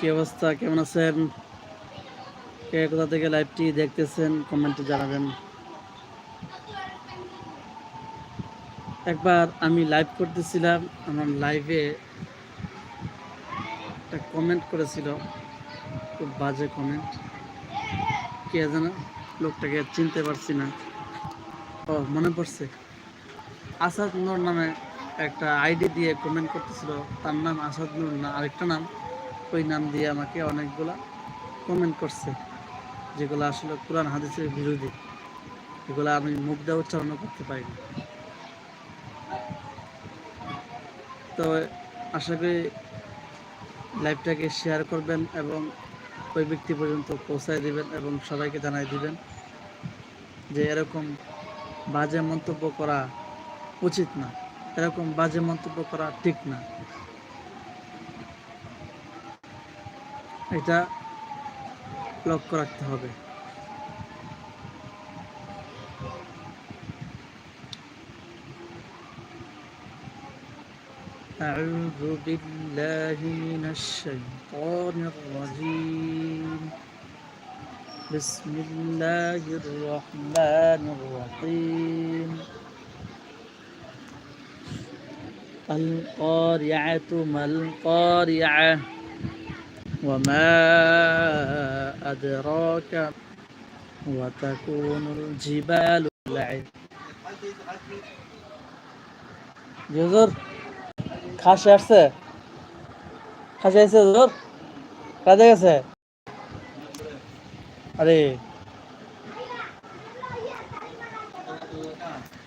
কি অবস্থা? কেমন আছেন? কে কোথা থেকে লাইভটি দেখতেছেন কমেন্টে জানাবেন। একবার আমি লাইভ করতেছিলাম, আমার লাইভে একটা কমেন্ট করেছিল, খুব বাজে কমেন্ট কে যেন লোকটাকে চিনতে পারছি না। ও, মনে পড়ছে। আসাদ নূর নামে একটা আইডি দিয়ে কমেন্ট করতেছিল, তার নাম আসাদ নূর না, আরেকটা নাম ওই নাম দিয়ে আমাকে অনেকগুলা কমেন্ট করছে, যেগুলো আসলে কোরআন হাদিসের বিরোধী, এগুলো আমি মুখ দিয়ে উচ্চারণ করতে পারি না তো আশা করি লাইভটাকে শেয়ার করবেন এবং ওই ব্যক্তি পর্যন্ত পৌঁছায় দিবেন এবং সবাইকে জানাই দিবেন যে এরকম বাজে মন্তব্য করা উচিত না, এরকম বাজে মন্তব্য করা ঠিক না। এটা লক্ষ্য রাখতে হবে أعوذ بالله من الشيطان الرجيم بسم الله الرحمن الرحيم القارعة ما القارعة وما أدراك وتكون الجبال لعب جزر খাসি আসছে খাসি আসছে জোর কাজে গেছে আরে